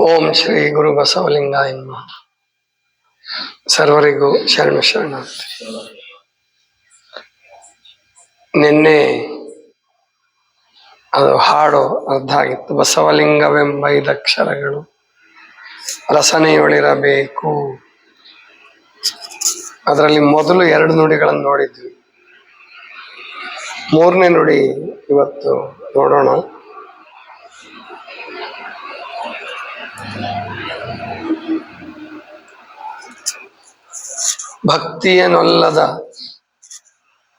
ಓಂ ಶ್ರೀ ಗುರು ಬಸವಲಿಂಗ ಎನ್ನುವ ಸರ್ವರಿಗೂ ಶರಣ ಶರಣ. ನಿನ್ನೆ ಅದು ಹಾಡು ಅರ್ಧ ಆಗಿತ್ತು ಬಸವಲಿಂಗವೆಂಬ ಐದಕ್ಷರಗಳು. ರಸನೆಯೊಳಿರಬೇಕು. ಅದರಲ್ಲಿ ಮೊದಲು ಎರಡು ನುಡಿಗಳನ್ನು ನೋಡಿದ್ವಿ. ಮೂರನೇ ನುಡಿ ಇವತ್ತು ನೋಡೋಣ. ಭಕ್ತಿಯನೊಲ್ಲದ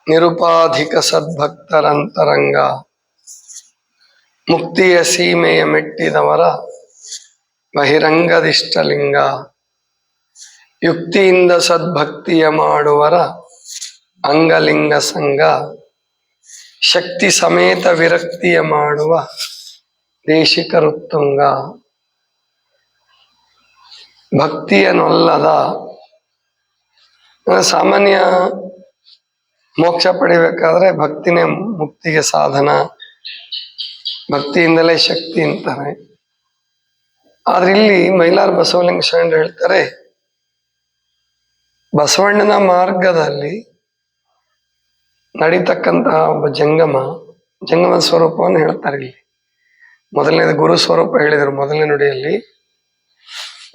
ನಿರುಪಾಧಿಕ ಸದ್ಭಕ್ತರಂತರಂಗ. ಮುಕ್ತಿಯ ಸೀಮೆಯ ಮೆಟ್ಟಿದವರ ಬಹಿರಂಗದಿಷ್ಟಲಿಂಗ. ಯುಕ್ತಿಯಿಂದ ಸದ್ಭಕ್ತಿಯ ಮಾಡುವರ ಅಂಗಲಿಂಗ ಸಂಘ. ಶಕ್ತಿ ಸಮೇತ ವಿರಕ್ತಿಯ ಮಾಡುವ ದೇಶಿಕರುತ್ತುಂಗ ಭಕ್ತಿಯನೊಲ್ಲದ ಅಂದ್ರೆ ಸಾಮಾನ್ಯ ಮೋಕ್ಷ ಪಡಿಬೇಕಾದ್ರೆ ಭಕ್ತಿನೇ ಮುಕ್ತಿಗೆ ಸಾಧನ. ಭಕ್ತಿಯಿಂದಲೇ ಶಕ್ತಿ ಅಂತಾರೆ. ಆದ್ರೆ ಇಲ್ಲಿ ಮೈಲಾರ್ ಬಸವಲಿಂಗ ಶರಣರು ಹೇಳ್ತಾರೆ, ಬಸವಣ್ಣನ ಮಾರ್ಗದಲ್ಲಿ ನಡೀತಕ್ಕಂತಹ ಒಬ್ಬ ಜಂಗಮ ಜಂಗಮ ಸ್ವರೂಪವನ್ನು ಹೇಳ್ತಾರೆ ಇಲ್ಲಿ. ಮೊದಲನೇದು ಗುರು ಸ್ವರೂಪ ಹೇಳಿದರು. ಮೊದಲನೇ ನುಡಿಯಲ್ಲಿ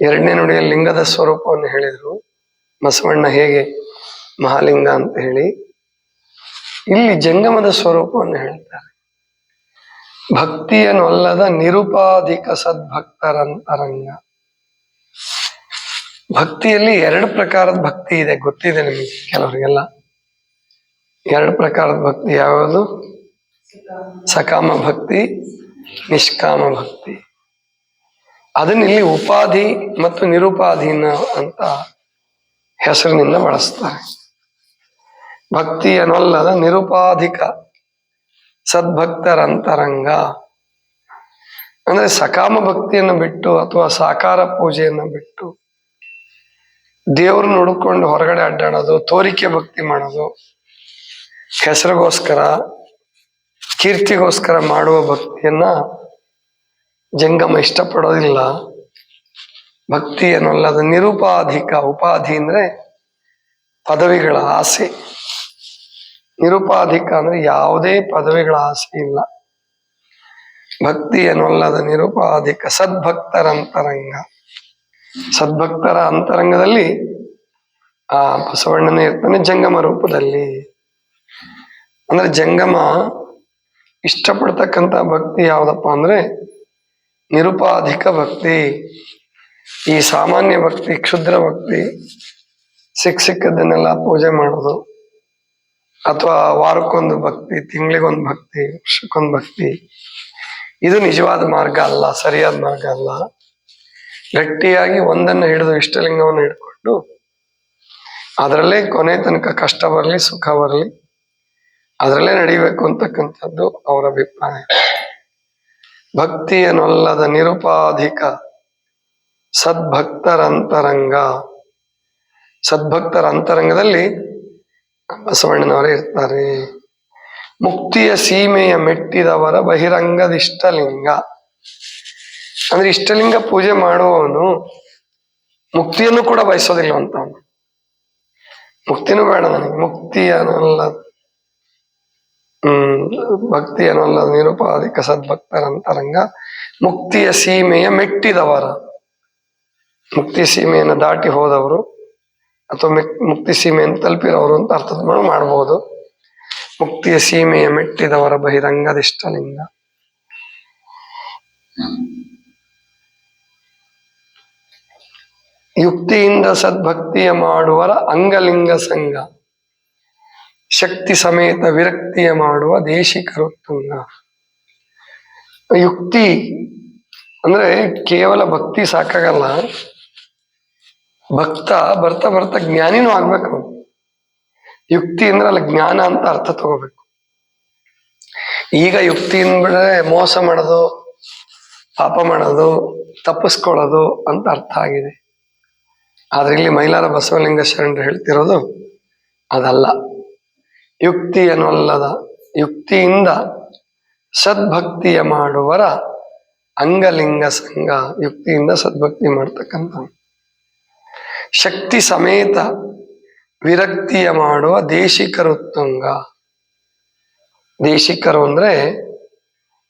ಎರಡನೇ ನುಡಿಯಲ್ಲಿ ಲಿಂಗದ ಸ್ವರೂಪವನ್ನು ಹೇಳಿದರು. ಬಸವಣ್ಣ ಹೇಗೆ ಮಹಾಲಿಂಗ ಅಂತ ಹೇಳಿ ಇಲ್ಲಿ ಜಂಗಮದ ಸ್ವರೂಪವನ್ನು ಹೇಳ್ತಾರೆ. ಭಕ್ತಿಯನ್ನೊಲ್ಲದ ನಿರುಪಾಧಿಕ ಸದ್ಭಕ್ತರಂತರಂಗ. ಭಕ್ತಿಯಲ್ಲಿ ಎರಡು ಪ್ರಕಾರದ ಭಕ್ತಿ ಇದೆ, ಗೊತ್ತಿದೆ ನಿಮಗೆ ಕೆಲವರಿಗೆಲ್ಲ. ಎರಡು ಪ್ರಕಾರದ ಭಕ್ತಿ ಯಾವುದು? ಸಕಾಮ ಭಕ್ತಿ, ನಿಷ್ಕಾಮ ಭಕ್ತಿ. ಅದನ್ನ ಇಲ್ಲಿ ಉಪಾಧಿ ಮತ್ತು ನಿರುಪಾಧಿನ ಅಂತ ಹೆಸರಿನಿಂದ ಬಳಸ್ತಾರೆ. ಭಕ್ತಿಯನ್ನಲ್ಲದ ನಿರುಪಾಧಿಕ ಸದ್ಭಕ್ತರಂತರಂಗ. ಅಂದ್ರೆ ಸಕಾಮ ಭಕ್ತಿಯನ್ನು ಬಿಟ್ಟು ಅಥವಾ ಸಾಕಾರ ಪೂಜೆಯನ್ನು ಬಿಟ್ಟು ದೇವ್ರನ್ನ ಹುಡುಕೊಂಡು ಹೊರಗಡೆ ಅಡ್ಡಾಡೋದು, ತೋರಿಕೆ ಭಕ್ತಿ ಮಾಡೋದು, ಹೆಸರಿಗೋಸ್ಕರ, ಕೀರ್ತಿಗೋಸ್ಕರ ಮಾಡುವ ಭಕ್ತಿಯನ್ನ ಜಂಗಮ ಇಷ್ಟಪಡೋದಿಲ್ಲ. ಭಕ್ತಿ ಅನ್ನೋಲ್ಲದ ನಿರುಪಾಧಿಕ ಉಪಾಧಿ ಅಂದ್ರೆ ಪದವಿಗಳ ಆಸೆ. ನಿರುಪಾಧಿಕ ಅಂದ್ರೆ ಯಾವುದೇ ಪದವಿಗಳ ಆಸೆ ಇಲ್ಲ. ಭಕ್ತಿ ಏನಲ್ಲದ ನಿರುಪಾಧಿಕ ಸದ್ಭಕ್ತರ ಅಂತರಂಗ. ಸದ್ಭಕ್ತರ ಅಂತರಂಗದಲ್ಲಿ ಆ ಬಸವಣ್ಣನೇ ಇರ್ತಾನೆ ಜಂಗಮ ರೂಪದಲ್ಲಿ. ಅಂದ್ರೆ ಜಂಗಮ ಇಷ್ಟಪಡ್ತಕ್ಕಂಥ ಭಕ್ತಿ ಯಾವ್ದಪ್ಪ ಅಂದ್ರೆ ನಿರುಪಾಧಿಕ ಭಕ್ತಿ. ಈ ಸಾಮಾನ್ಯ ಭಕ್ತಿ, ಕ್ಷುದ್ರ ಭಕ್ತಿ ಸಿಕ್ಕ ಸಿಕ್ಕದನ್ನೆಲ್ಲ ಪೂಜೆ ಮಾಡೋದು, ಅಥವಾ ವಾರಕ್ಕೊಂದು ಭಕ್ತಿ, ತಿಂಗಳಿಗೊಂದು ಭಕ್ತಿ, ವರ್ಷಕ್ಕೊಂದು ಭಕ್ತಿ, ಇದು ನಿಜವಾದ ಮಾರ್ಗ ಅಲ್ಲ, ಸರಿಯಾದ ಮಾರ್ಗ ಅಲ್ಲ. ಗಟ್ಟಿಯಾಗಿ ಒಂದನ್ನು ಹಿಡಿದು ಇಷ್ಟಲಿಂಗವನ್ನು ಹಿಡ್ಕೊಂಡು, ಅದರಲ್ಲೇ ಕೊನೆ ತನಕ ಕಷ್ಟ ಬರಲಿ, ಸುಖ ಬರಲಿ, ಅದರಲ್ಲೇ ನಡಿಬೇಕು ಅಂತಕ್ಕಂಥದ್ದು ಅವರ ಅಭಿಪ್ರಾಯ. ಭಕ್ತಿಯನ್ನೊಲ್ಲದ ನಿರುಪಾಧಿಕ ಸದ್ಭಕ್ತರ ಅಂತರಂಗ ಸದ್ಭಕ್ತರ ಅಂತರಂಗದಲ್ಲಿ ಬಸವಣ್ಣನವರೇ ಇರ್ತಾರೆ. ಮುಕ್ತಿಯ ಸೀಮೆಯ ಮೆಟ್ಟಿದವರ ಬಹಿರಂಗದ ಇಷ್ಟಲಿಂಗ ಅಂದ್ರೆ ಇಷ್ಟಲಿಂಗ ಪೂಜೆ ಮಾಡುವವನು ಮುಕ್ತಿಯನ್ನು ಕೂಡ ಬಯಸೋದಿಲ್ಲ ಅವನು ಮುಕ್ತಿನೂ ಬೇಡ ನನಗೆ. ಮುಕ್ತಿ ಅನ್ನಲ್ಲ ಹ್ಮ್ ಭಕ್ತಿ ಅನ್ನಲ್ಲ ನಿರುಪಾಧಿಕ ಸದ್ಭಕ್ತರ ಅಂತರಂಗ ಮುಕ್ತಿಯ ಸೀಮೆಯ ಮೆಟ್ಟಿದವರ. ಮುಕ್ತಿ ಸೀಮೆಯನ್ನು ದಾಟಿ ಹೋದವರು ಅಥವಾ ಮೆಕ್- ಮುಕ್ತಿ ಸೀಮೆಯನ್ನು ತಲುಪಿರೋರು ಅಂತ ಅರ್ಥ ಮಾಡಿ ಮಾಡಬಹುದು ಮುಕ್ತಿಯ ಸೀಮೆಯ ಮೆಟ್ಟಿದವರ ಬಹಿರಂಗದಿಷ್ಟಲಿಂಗ. ಯುಕ್ತಿಯಿಂದ ಸದ್ಭಕ್ತಿಯ ಮಾಡುವರ ಅಂಗಲಿಂಗ ಸಂಘ. ಶಕ್ತಿ ಸಮೇತ ವಿರಕ್ತಿಯ ಮಾಡುವ ದೇಶಿಕರು ತುಂಗ ಯುಕ್ತಿ ಅಂದ್ರೆ ಕೇವಲ ಭಕ್ತಿ ಸಾಕಾಗಲ್ಲ. ಭಕ್ತ ಬರ್ತಾ ಬರ್ತಾ ಜ್ಞಾನಿನೂ ಆಗ್ಬೇಕು. ಯುಕ್ತಿ ಅಂದ್ರೆ ಅಲ್ಲಿ ಜ್ಞಾನ ಅಂತ ಅರ್ಥ ತಗೋಬೇಕು. ಈಗ ಯುಕ್ತಿ ಅಂದ್ರೆ ಮೋಸ ಮಾಡೋದು, ಪಾಪ ಮಾಡೋದು, ತಪ್ಪಿಸ್ಕೊಳ್ಳೋದು ಅಂತ ಅರ್ಥ ಆಗಿದೆ. ಆದ್ರೆ ಇಲ್ಲಿ ಮೈಲಾರ ಬಸವಲಿಂಗ ಶರಣರು ಹೇಳ್ತಿರೋದು ಅದಲ್ಲ. ಯುಕ್ತಿ ಅನ್ನೋಲ್ಲದ ಯುಕ್ತಿಯಿಂದ ಸದ್ಭಕ್ತಿಯ ಮಾಡುವರ ಅಂಗಲಿಂಗ ಸಂಘ, ಯುಕ್ತಿಯಿಂದ ಸದ್ಭಕ್ತಿ ಮಾಡ್ತಕ್ಕಂಥ ಶಕ್ತಿ ಸಮೇತ ವಿರಕ್ತಿಯ ಮಾಡುವ ದೇಶಿಕರು ದೇಶಿಕರುತ್ತಂಗ ದೇಶಿಕರು ಅಂದ್ರೆ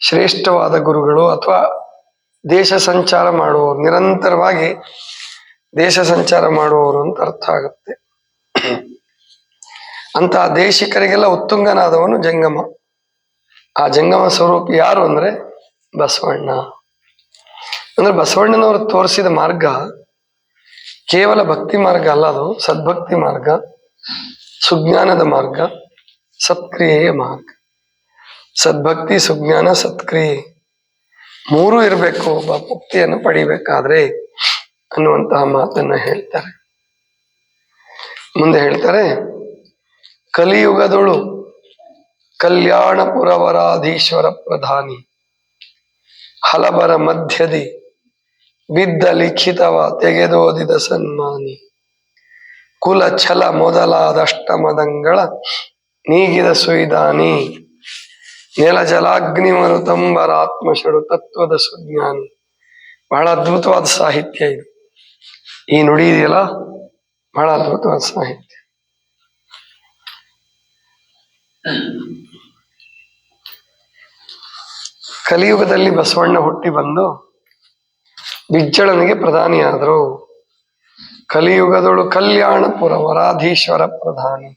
ಶ್ರೇಷ್ಠವಾದ ಗುರುಗಳು ಅಥವಾ ದೇಶ ಸಂಚಾರ ಮಾಡುವವರು. ನಿರಂತರವಾಗಿ ದೇಶ ಸಂಚಾರ ಮಾಡುವವರು ಅಂತ ಅರ್ಥ ಆಗುತ್ತೆ. ಅಂತ ದೇಶಿಕರಿಗೆಲ್ಲ ಉತ್ತುಂಗನಾದವನು ಜಂಗಮ. ಆ ಜಂಗಮ ಸ್ವರೂಪ ಯಾರು ಅಂದ್ರೆ ಬಸವಣ್ಣ. ಅಂದ್ರೆ ಬಸವಣ್ಣನವರು ತೋರಿಸಿದ ಮಾರ್ಗ ಕೇವಲ ಭಕ್ತಿ ಮಾರ್ಗ ಅಲ್ಲ ಅದು, ಸದ್ಭಕ್ತಿ ಮಾರ್ಗ, ಸುಜ್ಞಾನದ ಮಾರ್ಗ, ಸತ್ಕ್ರಿಯೆಯ ಮಾರ್ಗ. ಸದ್ಭಕ್ತಿ, ಸುಜ್ಞಾನ, ಸತ್ಕ್ರಿಯೆ ಮೂರು ಇರಬೇಕು, ಒಬ್ಬ ಮುಕ್ತಿಯನ್ನು ಪಡಿಬೇಕಾದ್ರೆ ಅನ್ನುವಂತಹ ಮಾತನ್ನ ಹೇಳ್ತಾರೆ. ಮುಂದೆ ಹೇಳ್ತಾರೆ, ಕಲಿಯುಗದೊಳು ಕಲ್ಯಾಣಪುರವರಾಧೀಶ್ವರ ಪ್ರಧಾನಿ, ಹಲಬರ ಮಧ್ಯದಿ ಬಿದ್ದ ಲಿಖಿತವ ತೆಗೆದೋದಿದ ಸನ್ಮಾನಿ. ಕುಲ ಛಲ ಮೊದಲಾದಷ್ಟಮದಂಗಳ ನೀಗಿದ ಸುಯಿದಾನಿ. ನೆಲ ಜಲಾಗ್ನಿ ಮರುತಂಬರ ಆತ್ಮಶರು ತತ್ವದ ಸುಜ್ಞಾನಿ. ಬಹಳ ಅದ್ಭುತವಾದ ಸಾಹಿತ್ಯ ಇದು. ಈ ನುಡಿ ಬಹಳ ಅದ್ಭುತವಾದ ಸಾಹಿತ್ಯ. ಕಲಿಯುಗದಲ್ಲಿ ಬಸವಣ್ಣ ಹುಟ್ಟಿ ಬಂದು ಬಿಜ್ಜಳನಿಗೆ ಪ್ರಧಾನಿಯಾದರು. ಕಲಿಯುಗದೊಳು ಕಲ್ಯಾಣಪುರ ವರಾಧೀಶ್ವರ ಪ್ರಧಾನಿ.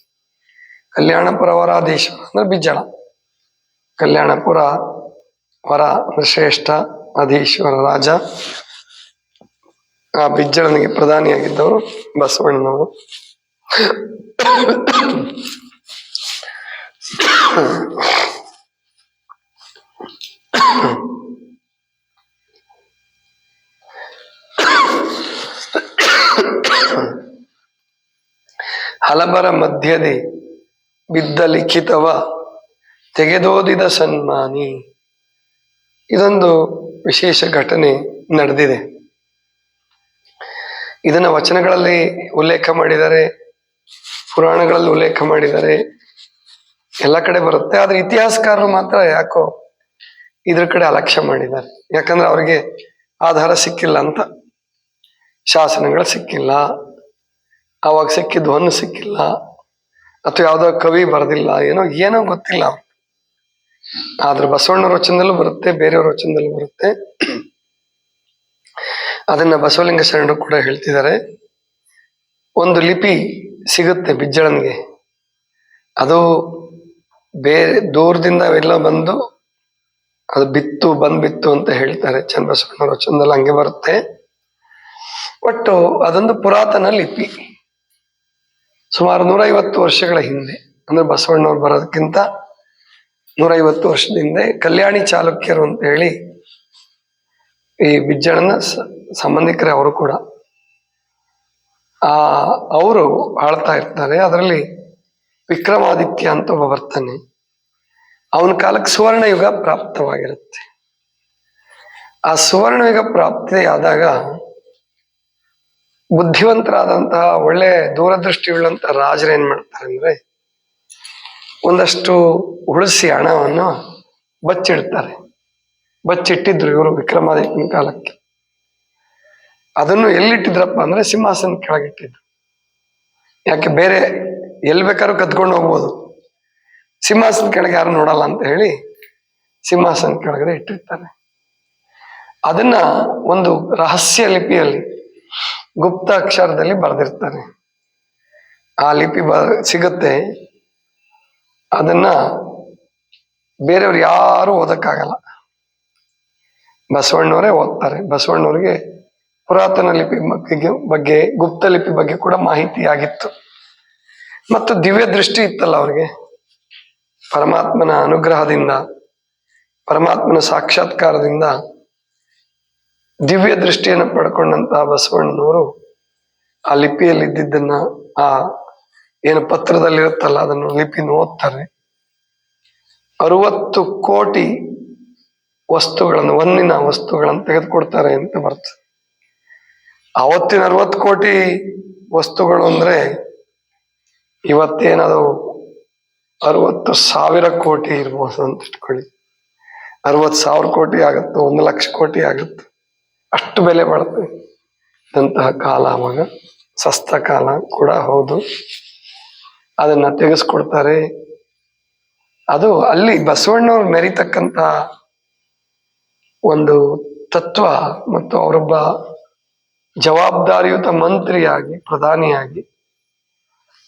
ಕಲ್ಯಾಣಪುರ ವರಾಧೀಶ್ವರ ಅಂದ್ರೆ ಬಿಜ್ಜಳ ಕಲ್ಯಾಣಪುರ ವರ ಶ್ರೇಷ್ಠ ಅಧೀಶ್ವರ ರಾಜ. ಆ ಬಿಜ್ಜಳನಿಗೆ ಪ್ರಧಾನಿಯಾಗಿದ್ದವರು ಬಸವಣ್ಣನವರು. ಹಲಬರ ಮಧ್ಯದೆ ಬಿದ್ದ ಲಿಖಿತವ ತೆಗೆದೋದಿದ ಸನ್ಮಾನಿ. ಇದೊಂದು ವಿಶೇಷ ಘಟನೆ ನಡೆದಿದೆ. ಇದನ್ನ ವಚನಗಳಲ್ಲಿ ಉಲ್ಲೇಖ ಮಾಡಿದ್ದಾರೆ ಪುರಾಣಗಳಲ್ಲಿ ಉಲ್ಲೇಖ ಮಾಡಿದ್ದಾರೆ ಎಲ್ಲ ಕಡೆ ಬರುತ್ತೆ. ಆದ್ರೆ ಇತಿಹಾಸಕಾರರು ಮಾತ್ರ ಯಾಕೋ ಇದ್ರ ಕಡೆ ಅಲಕ್ಷ್ಯ ಮಾಡಿದ್ದಾರೆ. ಯಾಕಂದ್ರೆ ಅವರಿಗೆ ಆಧಾರ ಸಿಕ್ಕಿಲ್ಲ ಅಂತ, ಶಾಸನಗಳು ಸಿಕ್ಕಿಲ್ಲ. ಅವಾಗ ಸಿಕ್ಕಿದ್ದು ಹೊನ್ನು ಸಿಕ್ಕಿಲ್ಲ. ಅಥವಾ ಯಾವುದೋ ಕವಿ ಬರೆದಿಲ್ಲ, ಏನೋ ಏನೋ ಗೊತ್ತಿಲ್ಲ. ಆದ್ರೆ ಬಸವಣ್ಣ ವಚನದಲ್ಲೂ ಬರುತ್ತೆ, ಬೇರೆಯವ್ರ ವಚನದಲ್ಲೂ ಬರುತ್ತೆ. ಅದನ್ನ ಬಸವಲಿಂಗ ಶರಣರು ಕೂಡ ಹೇಳ್ತಿದ್ದಾರೆ. ಒಂದು ಲಿಪಿ ಸಿಗುತ್ತೆ ಬಿಜ್ಜಳನ್ಗೆ. ಅದು ಬೇರೆ ದೂರದಿಂದ ಅವೆಲ್ಲ ಬಂದು ಅದು ಬಿತ್ತು ಬಂದ್ ಬಿತ್ತು ಅಂತ ಹೇಳ್ತಾರೆ ಚನ್ನಬಸವಣ್ಣ ವಚನದಲ್ಲಿ, ಹಂಗೆ ಬರುತ್ತೆ. ಒಟ್ಟು ಅದೊಂದು ಪುರಾತನ ಲಿಪಿ. ಸುಮಾರು ನೂರೈವತ್ತು ವರ್ಷಗಳ ಹಿಂದೆ, ಅಂದ್ರೆ ಬಸವಣ್ಣವ್ರು ಬರೋದಕ್ಕಿಂತ ನೂರೈವತ್ತು ವರ್ಷದ ಹಿಂದೆ ಕಲ್ಯಾಣಿ ಚಾಲುಕ್ಯರು ಅಂತ ಹೇಳಿ ಈ ಬಿಜ್ಜಳನ ಸಂಬಂಧಿಕರೇ ಅವರು ಕೂಡ. ಆ, ಅವರು ಆಳ್ತಾ ಇರ್ತಾರೆ. ಅದರಲ್ಲಿ ವಿಕ್ರಮಾದಿತ್ಯ ಅಂತ ಒಬ್ಬ ಬರ್ತಾನೆ ಅವನ ಕಾಲಕ್ಕೆ ಸುವರ್ಣ ಯುಗ ಪ್ರಾಪ್ತವಾಗಿರುತ್ತೆ. ಆ ಸುವರ್ಣ ಯುಗ ಪ್ರಾಪ್ತಿಯಾದಾಗ ಬುದ್ಧಿವಂತರಾದಂತಹ ಒಳ್ಳೆ ದೂರದೃಷ್ಟಿ ಉಳ್ಳಂತ ರಾಜರು ಏನ್ ಮಾಡ್ತಾರೆ ಅಂದ್ರೆ ಒಂದಷ್ಟು ಉಳಿಸಿ ಹಣವನ್ನು ಬಚ್ಚಿಡ್ತಾರೆ. ಬಚ್ಚಿಟ್ಟಿದ್ರು ಇವರು ವಿಕ್ರಮಾದಿತ್ಯನ ಕಾಲಕ್ಕೆ. ಅದನ್ನು ಎಲ್ಲಿಟ್ಟಿದ್ರಪ್ಪ ಅಂದ್ರೆ ಸಿಂಹಾಸನ ಕೆಳಗಿಟ್ಟಿದ್ರು. ಯಾಕೆ ಬೇರೆ ಎಲ್ಲಿ ಬೇಕಾದ್ರೂ ಕದ್ಕೊಂಡು ಹೋಗ್ಬೋದು. ಸಿಂಹಾಸನ ಕೆಳಗೆ ಯಾರು ನೋಡಲ್ಲ ಅಂತ ಹೇಳಿ ಸಿಂಹಾಸನ ಕೆಳಗಡೆ ಇಟ್ಟಿರ್ತಾರೆ. ಅದನ್ನ ಒಂದು ರಹಸ್ಯ ಲಿಪಿಯಲ್ಲಿ ಗುಪ್ತ ಅಕ್ಷರದಲ್ಲಿ ಬರೆದಿರ್ತಾರೆ. ಆ ಲಿಪಿ ಬ, ಸಿಗುತ್ತೆ. ಅದನ್ನ ಬೇರೆಯವ್ರು ಯಾರು ಓದಕ್ಕಾಗಲ್ಲ. ಬಸವಣ್ಣವರೇ ಓದ್ತಾರೆ. ಬಸವಣ್ಣವ್ರಿಗೆ ಪುರಾತನ ಲಿಪಿ ಬಗ್ಗೆ ಬಗ್ಗೆ, ಗುಪ್ತ ಲಿಪಿ ಬಗ್ಗೆ ಕೂಡ ಮಾಹಿತಿ ಆಗಿತ್ತು ಮತ್ತು ದಿವ್ಯ ದೃಷ್ಟಿ ಇತ್ತಲ್ಲ ಅವ್ರಿಗೆ. ಪರಮಾತ್ಮನ ಅನುಗ್ರಹದಿಂದ, ಪರಮಾತ್ಮನ ಸಾಕ್ಷಾತ್ಕಾರದಿಂದ ದಿವ್ಯ ದೃಷ್ಟಿಯನ್ನು ಪಡ್ಕೊಂಡಂತಹ ಬಸವಣ್ಣನವರು ಆ ಲಿಪಿಯಲ್ಲಿ ಇದ್ದಿದ್ದನ್ನ ಆ ಏನು ಪತ್ರದಲ್ಲಿ ಇರುತ್ತಲ್ಲ ಅದನ್ನು ಲಿಪಿನ ಓದ್ತಾರೆ ಅರುವತ್ತು ಕೋಟಿ ವಸ್ತುಗಳನ್ನು, ಒಂದಿನ ವಸ್ತುಗಳನ್ನು ತೆಗೆದುಕೊಡ್ತಾರೆ ಅಂತ ಬರ್ತದೆ. ಅವತ್ತಿನ ಅರವತ್ತು ಕೋಟಿ ವಸ್ತುಗಳು ಅಂದ್ರೆ ಇವತ್ತೇನದು? ಅರವತ್ತು ಸಾವಿರ ಕೋಟಿ ಇರ್ಬೋದು ಅಂತ ಇಟ್ಕೊಳ್ಳಿ. ಅರವತ್ತು ಸಾವಿರ ಕೋಟಿ ಆಗುತ್ತೆ, ಒಂದು ಲಕ್ಷ ಕೋಟಿ ಆಗುತ್ತೆ. ಅಷ್ಟು ಬೆಲೆ ಬಾಳುತ್ತೆ ಅಂತಹ ಕಾಲ ಅವಾಗ. ಸಸ್ತ ಕಾಲ ಕೂಡ ಹೌದು. ಅದನ್ನ ತೆಗೆಸ್ಕೊಡ್ತಾರೆ. ಅದು ಅಲ್ಲಿ ಬಸವಣ್ಣವ್ರು ಮೆರಿತಕ್ಕಂತ ಒಂದು ತತ್ವ ಮತ್ತು ಅವರೊಬ್ಬ ಜವಾಬ್ದಾರಿಯುತ ಮಂತ್ರಿಯಾಗಿ, ಪ್ರಧಾನಿಯಾಗಿ,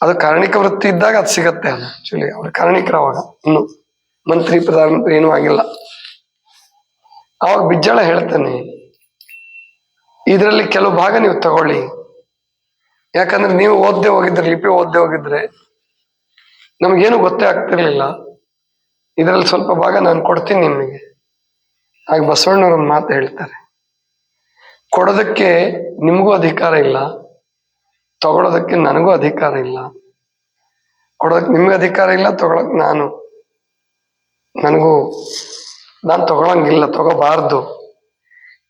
ಅದು ಕಾರಣಿಕ ವೃತ್ತಿ ಇದ್ದಾಗ ಅದು ಸಿಗತ್ತೆ ಅದು ಆಕ್ಚುಲಿ ಅವ್ರ ಕಾರ್ಣಿಕರ ಅವಾಗ. ಇನ್ನು ಮಂತ್ರಿ, ಪ್ರಧಾನಮಂತ್ರಿ ಏನೂ ಆಗಿಲ್ಲ. ಅವಾಗ ಬಿಜ್ಜಳ ಹೇಳ್ತಾನೆ ಇದರಲ್ಲಿ ಕೆಲವು ಭಾಗ ನೀವು ತಗೊಳ್ಳಿ. ಯಾಕಂದ್ರೆ ನೀವು ಓದ್ದೆ ಹೋಗಿದ್ರೆ, ಲಿಪಿ ಓದ್ದೆ ಹೋಗಿದ್ರೆ ನಮಗೇನು ಗೊತ್ತೇ ಆಗ್ತಿರ್ಲಿಲ್ಲ. ಇದರಲ್ಲಿ ಸ್ವಲ್ಪ ಭಾಗ ನಾನು ಕೊಡ್ತೀನಿ ನಿಮಗೆ. ಹಾಗೆ ಬಸವಣ್ಣವ್ರ ಮಾತು ಹೇಳ್ತಾರೆ. ಕೊಡೋದಕ್ಕೆ ನಿಮಗೂ ಅಧಿಕಾರ ಇಲ್ಲ. ತಗೊಳೋದಕ್ಕೆ ನನಗೂ ಅಧಿಕಾರ ಇಲ್ಲ. ಕೊಡೋದಕ್ಕೆ ನಿಮ್ಗೆ ಅಧಿಕಾರ ಇಲ್ಲ ತಗೊಳಕ್ ನಾನು. ನನಗೂ, ನಾನು ತಗೊಳಂಗಿಲ್ಲ, ತಗೋಬಾರ್ದು.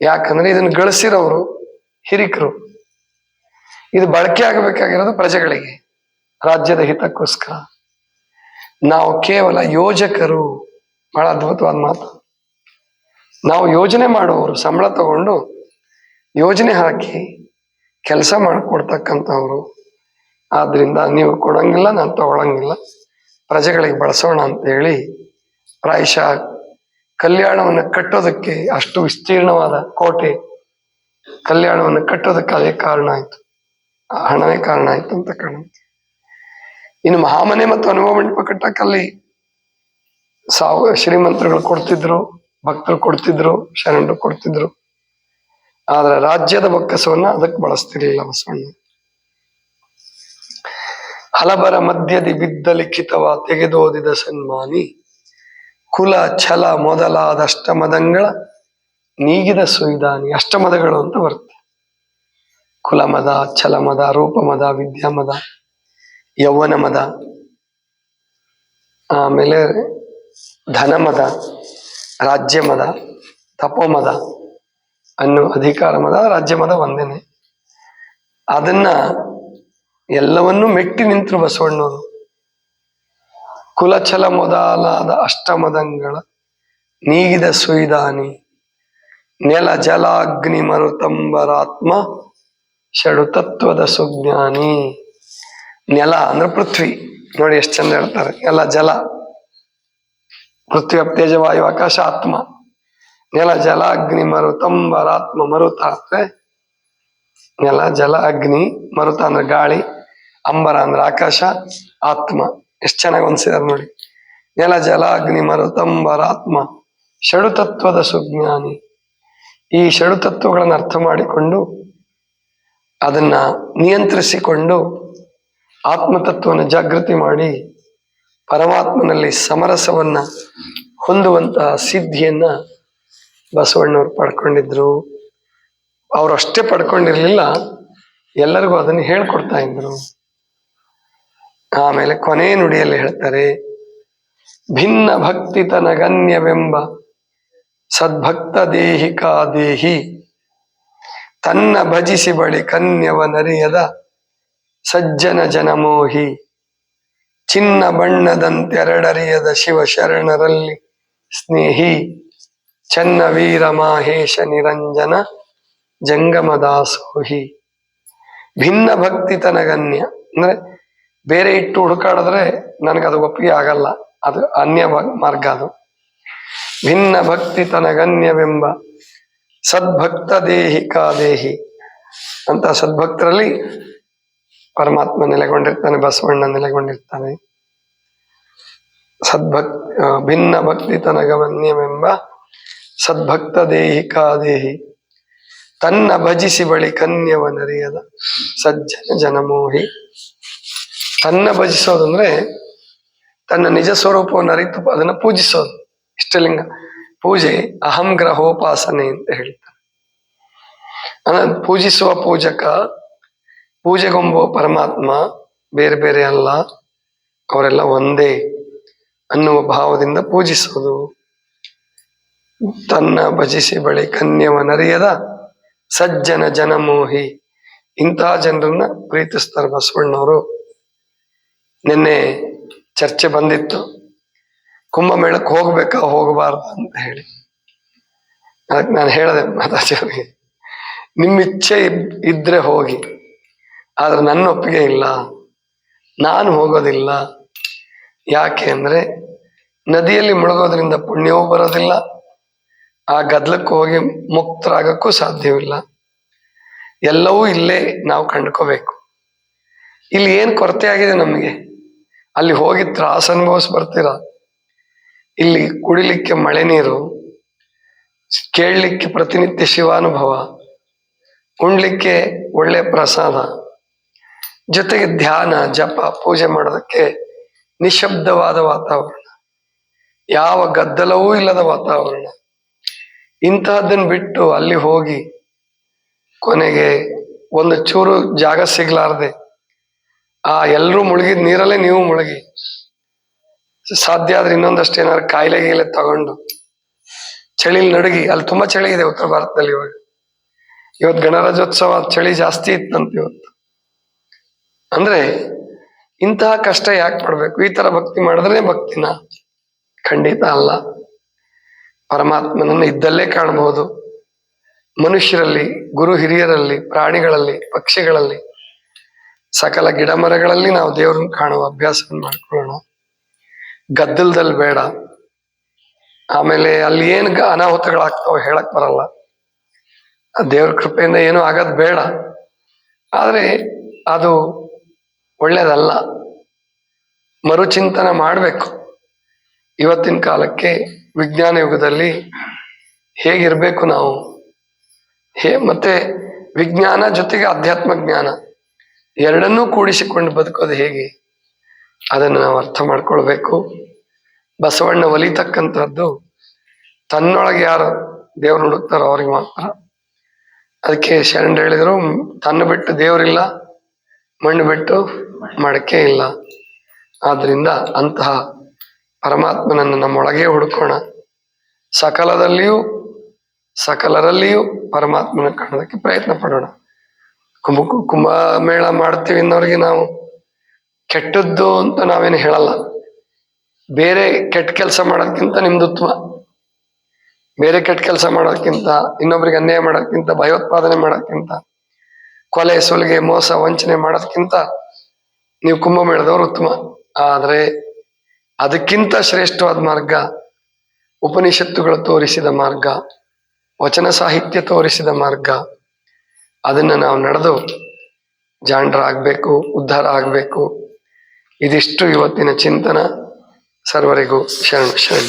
ಯಾಕಂದ್ರೆ ಇದನ್ನ ಗಳಿಸಿರೋರು ಹಿರಿಕರು. ಇದು ಬಳಕೆ ಆಗಬೇಕಾಗಿರೋದು ಪ್ರಜೆಗಳಿಗೆ, ರಾಜ್ಯದ ಹಿತಕ್ಕೋಸ್ಕರ. ನಾವು ಕೇವಲ ಯೋಜಕರು. ಬಹಳ ಅದ್ಭುತವಾದ ಮಾತು. ನಾವು ಯೋಜನೆ ಮಾಡುವವರು, ಸಂಬಳ ತಗೊಂಡು ಯೋಜನೆ ಹಾಕಿ ಕೆಲಸ ಮಾಡಿಕೊಡ್ತಕ್ಕಂಥವ್ರು. ಆದ್ರಿಂದ ನೀವು ಕೊಡಂಗಿಲ್ಲ, ನಾನು ತಗೊಳಂಗಿಲ್ಲ. ಪ್ರಜೆಗಳಿಗೆ ಬಳಸೋಣ ಅಂತ ಹೇಳಿ ಪ್ರಾಯಶಃ ಕಲ್ಯಾಣವನ್ನು ಕಟ್ಟೋದಕ್ಕೆ ಅಷ್ಟು ವಿಸ್ತೀರ್ಣವಾದ ಕೋಟೆ ಕಲ್ಯಾಣವನ್ನು ಕಟ್ಟೋದಕ್ಕೆ ಅದೇ ಕಾರಣ ಆಯ್ತು. ಆ ಹಣವೇ ಕಾರಣ ಆಯ್ತು ಅಂತ ಕಾಣುತ್ತೆ. ಇನ್ನು ಮಹಾಮನೆ ಮತ್ತು ಅನುಭವ ಮಂಟಪ ಕಟ್ಟಕ್ಕಲ್ಲಿ ಸಾವು, ಶ್ರೀಮಂತರುಗಳು ಕೊಡ್ತಿದ್ರು, ಭಕ್ತರು ಕೊಡ್ತಿದ್ರು, ಶರಣರು ಕೊಡ್ತಿದ್ರು. ಆದ್ರೆ ರಾಜ್ಯದ ಬೊಕ್ಕಸವನ್ನ ಅದಕ್ಕೆ ಬಳಸ್ತಿರ್ಲಿಲ್ಲ ಬಸವಣ್ಣ. ಹಲಬರ ಮಧ್ಯದಿ ಬಿದ್ದ ಲಿಖಿತವ ತೆಗೆದೋದಿದ ಸನ್ಮಾನಿ. ಕುಲ, ಛಲ ಮೊದಲಾದ ಅಷ್ಟಮದಂಗಳ ನೀಗಿದ ಸುವಿಧಾನಿ ಅಷ್ಟಮದಗಳು ಅಂತ ಬರುತ್ತೆ. ಕುಲಮದ, ಛಲಮದ, ರೂಪಮದ, ವಿದ್ಯಾಮದ ಯೌವನ ಮದ ಆಮೇಲೆ ಧನಮದ ರಾಜ್ಯ ಮದ ತಪೋಮದ, ಅನ್ನೋ ಅಧಿಕಾರ ಮದ ರಾಜ್ಯ ಮದ ಒಂದೇನೆ. ಅದನ್ನ ಎಲ್ಲವನ್ನೂ ಮೆಟ್ಟಿ ನಿಂತರು ಬಸವಣ್ಣವರು. ಕುಲಛಲ ಮೊದಲಾದ ಅಷ್ಟಮದಂಗಳ ನೀಗಿದ ಸುಯಿದಾನಿ, ನೆಲ ಜಲಾಗ್ನಿ ಮರುತಂಬರಾತ್ಮ ಷಡು ತತ್ವದ ಸುಜ್ಞಾನಿ. ನೆಲ ಅಂದ್ರೆ ಪೃಥ್ವಿ. ನೋಡಿ ಎಷ್ಟು ಚಂದ ಹೇಳ್ತಾರೆ. ನೆಲ, ಜಲ. ಪೃಥ್ವಿ ತೇಜವಾಯು ಆಕಾಶ, ಆತ್ಮ. ನೆಲ ಜಲ ಅಗ್ನಿ ಮರುತಂಬರಾತ್ಮ ಮರುತ ಅಂದ್ರೆ ನೆಲ, ಜಲ, ಅಗ್ನಿ ಮರುತ ಅಂದ್ರೆ ಗಾಳಿ, ಅಂಬರ ಅಂದ್ರೆ ಆಕಾಶ, ಆತ್ಮ. ಎಷ್ಟು ಚೆನ್ನಾಗಿ ಹೊಂದಿಸಿದಾರೆ ನೋಡಿ. ನೆಲ ಜಲ ಅಗ್ನಿ ಮರುತಂಬರಾತ್ಮ ಷಡುತತ್ವದ ಸುಜ್ಞಾನಿ. ಈ ಷಡು ತತ್ವಗಳನ್ನು ಅರ್ಥ ಮಾಡಿಕೊಂಡು ಅದನ್ನ ನಿಯಂತ್ರಿಸಿಕೊಂಡು ಆತ್ಮತತ್ವವನ್ನು ಜಾಗೃತಿ ಮಾಡಿ ಪರಮಾತ್ಮನಲ್ಲಿ ಸಮರಸವನ್ನ ಹೊಂದುವಂತಹ ಸಿದ್ಧಿಯನ್ನ ಬಸವಣ್ಣವ್ರು ಪಡ್ಕೊಂಡಿದ್ರು. ಅವರು ಅಷ್ಟೇ ಪಡ್ಕೊಂಡಿರ್ಲಿಲ್ಲ, ಎಲ್ಲರಿಗೂ ಅದನ್ನು ಹೇಳ್ಕೊಡ್ತಾ ಇದ್ರು. ಆಮೇಲೆ ಕೊನೆ ನುಡಿಯಲ್ಲಿ ಹೇಳ್ತಾರೆ, ಭಿನ್ನ ಭಕ್ತಿ ತನಗನ್ಯವೆಂಬ ಸದ್ಭಕ್ತ ದೇಹಿಕಾ ದೇಹಿ, ತನ್ನ ಭಜಿಸಿ ಬಳಿ ಕನ್ಯವನರಿಯದ ಸಜ್ಜನ ಜನಮೋಹಿ, ಚಿನ್ನ ಬಣ್ಣದಂತೆರಡರಿಯದ ಶಿವ ಶರಣರಲ್ಲಿ ಸ್ನೇಹಿ, ಚನ್ನ ವೀರ ಮಾಹೇಶ ನಿರಂಜನ ಜಂಗಮದಾಸೋಹಿ. ಭಿನ್ನ ಭಕ್ತಿ ತನಗನ್ಯ, ಅಂದ್ರೆ ಬೇರೆ ಇಟ್ಟು ಹುಡುಕಾಡಿದ್ರೆ ನನಗದು ಒಪ್ಪಿಗೆ ಆಗಲ್ಲ. ಅದು ಅನ್ಯ ಮಾರ್ಗ ಅದು. ಭಿನ್ನ ಭಕ್ತಿ ತನಗನ್ಯವೆಂಬ ಸದ್ಭಕ್ತ ದೇಹಿಕಾದೇಹಿ ಅಂತ ಸದ್ಭಕ್ತರಲ್ಲಿ ಪರಮಾತ್ಮ ನೆಲೆಗೊಂಡಿರ್ತಾನೆ, ಬಸವಣ್ಣ ನೆಲೆಗೊಂಡಿರ್ತಾನೆ. ಸದ್ಭಕ್ ಭಿನ್ನ ಭಕ್ತಿ ತನಗಮನ್ಯವೆಂಬ ಸದ್ಭಕ್ತ ದೇಹಿ ತನ್ನ ಭಜಿಸಿ ಬಳಿ ಕನ್ಯವನರಿಯದ ಸಜ್ಜನ ಜನಮೋಹಿ. ತನ್ನ ಭಜಿಸೋದಂದ್ರೆ ತನ್ನ ನಿಜ ಸ್ವರೂಪವನ್ನು ಅರಿತು ಅದನ್ನ ಪೂಜಿಸೋದು. ಇಷ್ಟಲಿಂಗ ಪೂಜೆ ಅಹಂ ಗ್ರಹೋಪಾಸನೆ ಅಂತ ಹೇಳ್ತಾರೆ. ಪೂಜಿಸುವ ಪೂಜಕ ಪೂಜೆಗೊಂಬುವ ಪರಮಾತ್ಮ, ಬೇರೆ ಬೇರೆ ಅಲ್ಲ, ಅವರೆಲ್ಲ ಒಂದೇ ಅನ್ನುವ ಭಾವದಿಂದ ಪೂಜಿಸೋದು. ತನ್ನ ಭಜಿಸಿ ಬಳಿ ಕನ್ಯವನರಿಯದ ಸಜ್ಜನ ಜನಮೋಹಿ. ಇಂತಹ ಜನರನ್ನ ಪ್ರೀತಿಸ್ತಾರೆ ಬಸವಣ್ಣವರು. ನಿನ್ನೆ ಚರ್ಚೆ ಬಂದಿತ್ತು. ಕುಂಭಮೇಳಕ್ಕೆ ಹೋಗ್ಬೇಕಾ, ಹೋಗಬಾರ್ದ ಅಂತ ಹೇಳಿ. ಅದಕ್ಕೆ ನಾನು ಹೇಳಿದೆ ಮಾತಾಚಾರ್ಯಗೆ ನಿಮ್ಮ ಇಚ್ಛೆ ಇದ್- ಇದ್ರೆ ಹೋಗಿ, ಆದ್ರೆ ನನ್ನ ಒಪ್ಪಿಗೆ ಇಲ್ಲ, ನಾನು ಹೋಗೋದಿಲ್ಲ. ಯಾಕೆ ಅಂದ್ರೆ, ನದಿಯಲ್ಲಿ ಮುಳುಗೋದ್ರಿಂದ ಪುಣ್ಯವೂ ಬರೋದಿಲ್ಲ, ಆ ಗದ್ಲಕ್ಕೆ ಹೋಗಿ ಮುಕ್ತರಾಗಕ್ಕೂ ಸಾಧ್ಯವಿಲ್ಲ. ಎಲ್ಲವೂ ಇಲ್ಲೇ ನಾವು ಕಂಡ್ಕೋಬೇಕು. ಇಲ್ಲಿ ಏನು ಕೊರತೆ ಆಗಿದೆ ನಮಗೆ? ಅಲ್ಲಿ ಹೋಗಿ ತ್ರಾಸ ಅನುಭವಿಸ್ ಬರ್ತೀರಾ ಇಲ್ಲಿ ಕುಡಿಲಿಕ್ಕೆ ಮಳೆ ನೀರು, ಕೇಳಲಿಕ್ಕೆ ಪ್ರತಿನಿತ್ಯ ಶಿವಾನುಭವ, ಉಣ್ಲಿಕ್ಕೆ ಒಳ್ಳೆ ಪ್ರಸಾದ, ಜೊತೆಗೆ ಧ್ಯಾನ, ಜಪ, ಪೂಜೆ ಮಾಡೋದಕ್ಕೆ ನಿಶಬ್ದವಾದ ವಾತಾವರಣ, ಯಾವ ಗದ್ದಲವೂ ಇಲ್ಲದ ವಾತಾವರಣ. ಇಂತಹದ್ದನ್ನು ಬಿಟ್ಟು ಅಲ್ಲಿ ಹೋಗಿ ಕೊನೆಗೆ ಒಂದು ಚೂರು ಜಾಗ ಸಿಗ್ಲಾರ್ದೆ ಆ ಎಲ್ಲರೂ ಮುಳುಗಿದ ನೀರಲ್ಲೇ ನೀವು ಮುಳುಗಿ. ಸಾಧ್ಯ ಆದ್ರೆ ಇನ್ನೊಂದಷ್ಟು ಏನಾದ್ರು ಕಾಯಿಲೆ ಗೀಲೆ ತಗೊಂಡು. ಚಳಿಲಿ ನಡುಗಿ, ಅಲ್ಲಿ ತುಂಬಾ ಚಳಿ ಇದೆ ಉತ್ತರ ಭಾರತದಲ್ಲಿ ಇವಾಗ. ಇವತ್ತು ಗಣರಾಜ್ಯೋತ್ಸವ ಚಳಿ ಜಾಸ್ತಿ ಇತ್ತಂತ ಇವತ್ತು. ಅಂದ್ರೆ ಇಂತಹ ಕಷ್ಟ ಯಾಕೆ ಪಡ್ಬೇಕು ಈ ತರ ಭಕ್ತಿ ಮಾಡಿದ್ರೆ ಭಕ್ತಿನ? ಖಂಡಿತ ಅಲ್ಲ. ಪರಮಾತ್ಮನನ್ನು ಇದ್ದಲ್ಲೇ ಕಾಣಬಹುದು. ಮನುಷ್ಯರಲ್ಲಿ, ಗುರು ಹಿರಿಯರಲ್ಲಿ, ಪ್ರಾಣಿಗಳಲ್ಲಿ, ಪಕ್ಷಿಗಳಲ್ಲಿ ಸಕಲ ಗಿಡ ಮರಗಳಲ್ಲಿ ನಾವು ದೇವ್ರನ್ನ ಕಾಣುವ ಅಭ್ಯಾಸವನ್ನು ಮಾಡ್ಕೊಳ್ಳೋಣ. ಗದ್ದಲದಲ್ಲಿ ಬೇಡ. ಆಮೇಲೆ ಅಲ್ಲಿ ಏನು ಅನಾಹುತಗಳಾಗ್ತಾವ ಹೇಳಕ್ ಬರಲ್ಲ. ದೇವ್ರ ಕೃಪೆಯಿಂದ ಏನೂ ಆಗೋದು ಬೇಡ. ಆದರೆ ಅದು ಒಳ್ಳೇದಲ್ಲ. ಮರುಚಿಂತನ ಮಾಡಬೇಕು. ಇವತ್ತಿನ ಕಾಲಕ್ಕೆ ವಿಜ್ಞಾನ ಯುಗದಲ್ಲಿ ಹೇಗಿರ್ಬೇಕು ನಾವು? ಹೇ, ಮತ್ತೆ ವಿಜ್ಞಾನ ಜೊತೆಗೆ ಅಧ್ಯಾತ್ಮ ಜ್ಞಾನ. ಎರಡನ್ನೂ ಕೂಡಿಸಿಕೊಂಡು ಬದುಕೋದು ಹೇಗೆ? ಅದನ್ನು ನಾವು ಅರ್ಥ ಮಾಡ್ಕೊಳ್ಬೇಕು. ಬಸವಣ್ಣ ಒಲಿತಕ್ಕಂಥದ್ದು ತನ್ನೊಳಗೆ ಯಾರು ದೇವ್ರು ಹುಡುಕ್ತಾರೋ ಅವ್ರಿಗೆ ಮಾತ್ರ. ಅದಕ್ಕೆ ಶರಣ್ ಹೇಳಿದ್ರು, ತನ್ನ ಬಿಟ್ಟು ದೇವರಿಲ್ಲ, ಮಣ್ಣು ಬಿಟ್ಟು ಮಡಕೆ ಇಲ್ಲ. ಆದ್ರಿಂದ ಅಂತಹ ಪರಮಾತ್ಮನನ್ನು ನಮ್ಮೊಳಗೆ ಹುಡುಕೋಣ. ಸಕಲದಲ್ಲಿಯೂ, ಸಕಲರಲ್ಲಿಯೂ ಪರಮಾತ್ಮನ ಕಾಣೋದಕ್ಕೆ ಪ್ರಯತ್ನ ಪಡೋಣ. ಕುಂಭ ಕುಂಭಮೇಳ ಮಾಡ್ತೀವಿ ಅನ್ನೋರಿಗೆ ನಾವು ಕೆಟ್ಟದ್ದು ಅಂತ ನಾವೇನು ಹೇಳಲ್ಲ. ಬೇರೆ ಕೆಟ್ಟ ಕೆಲಸ ಮಾಡೋದಕ್ಕಿಂತ ನಿಮ್ದು ಬೇರೆ ಕೆಟ್ಟ ಕೆಲಸ ಮಾಡೋದಕ್ಕಿಂತ ಇನ್ನೊಬ್ರಿಗೆ ಅನ್ಯಾಯ ಮಾಡೋದಕ್ಕಿಂತ ಭಯೋತ್ಪಾದನೆ ಮಾಡೋದಕ್ಕಿಂತ ಕೊಲೆ, ಸುಲಿಗೆ, ಮೋಸ, ವಂಚನೆ ಮಾಡೋದಕ್ಕಿಂತ ನೀವು ಕುಂಭಮೇಳದವ್ರು ಉತ್ತಮ. ಆದರೆ ಅದಕ್ಕಿಂತ ಶ್ರೇಷ್ಠವಾದ ಮಾರ್ಗ ಉಪನಿಷತ್ತುಗಳು ತೋರಿಸಿದ ಮಾರ್ಗ, ವಚನ ಸಾಹಿತ್ಯ ತೋರಿಸಿದ ಮಾರ್ಗ ಅದನ್ನ ನಾವು ನಡೆದು ಜಾಣರಾಗಬೇಕು ಉದ್ಧಾರ ಆಗಬೇಕು ಇದಿಷ್ಟು ಇವತ್ತಿನ ಚಿಂತನ ಸರ್ವರಿಗೂ ಶರಣ. ಶರಣ.